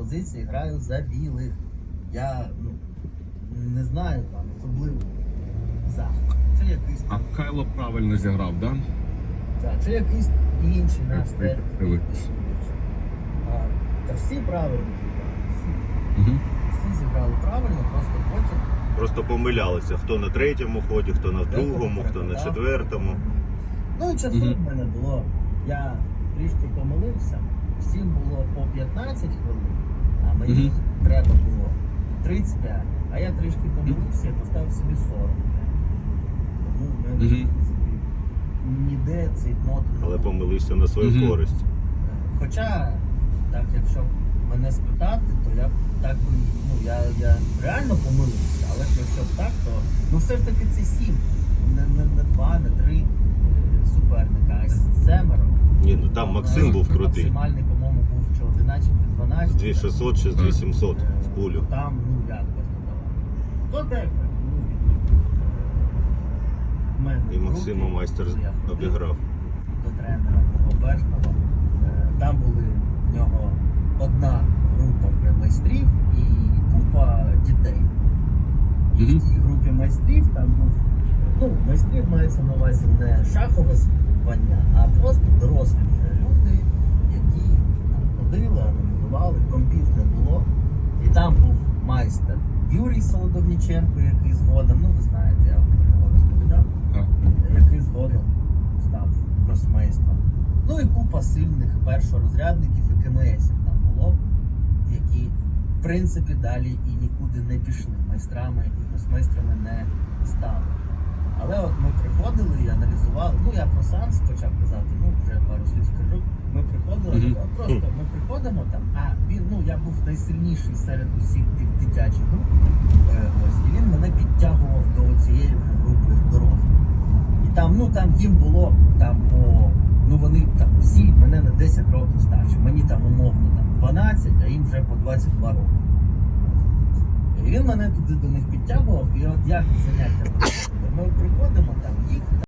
позиції граю за білих. Я ну, не знаю там особливо за. Це якийсь А там, Кайло правильно зіграв, да? так, це якийсь інший наш тренер. А, Та всі правильно зіграли. Всі, Угу. всі зіграли правильно, просто потім Просто помилялися, хто на третьому ході, хто на другому, хто на четвертому. Ну і часу Мгм. в мене було. Я трішки. Всім було по 15 хвилин, а мені Мгм. треба було 35. А я трішки помилився і поставив собі 40. Тому в мене в Мгм. принципі, ніде цей не Але помилився на свою Мгм. користь. Хоча, так, якщо б мене спитати, то я так ну я, я реально помилився, але ж якщо б так, то ну все ж таки це сім. Не, не, не два, не три е, суперника, а семеро. Ні, ну там Максим був крутий. Максимальний, 11, чи 12. 2600 чи 2700 в пулю. Там, ну як сказати. То ну, І Максима майстер обіграв. до тренера мого. Е, Там були в нього одна група майстрів і купа дітей. І в цій групі майстрів там був, ну, майстрів мається на увазі не шахове а просто дорослі вже люди, які там ходили, аналізували, компів не було. І там був майстер Юрій Солодовніченко, який згодом, ну ви знаєте, я про розповідав який згодом став гросмейстром. Ну і купа сильних першорозрядників і КМСів там було, які в принципі далі і нікуди не пішли. Майстрами і гросмейстрами не стали. Але от ми приходили і аналізували. Ну я про сам почав казати, ну вже пару слів скажу. Ми приходили, Мгм. от просто ми приходимо там, а він, ну я був найсильніший серед усіх тих дитячих груп. Е, ось, і він мене підтягував до цієї групи дорослих. І там, ну там їм було там по. Ну вони там всі мене на 10 років старші. Мені там умовно там 12, а їм вже по 22 роки. І він мене туди до них підтягував, і от як заняття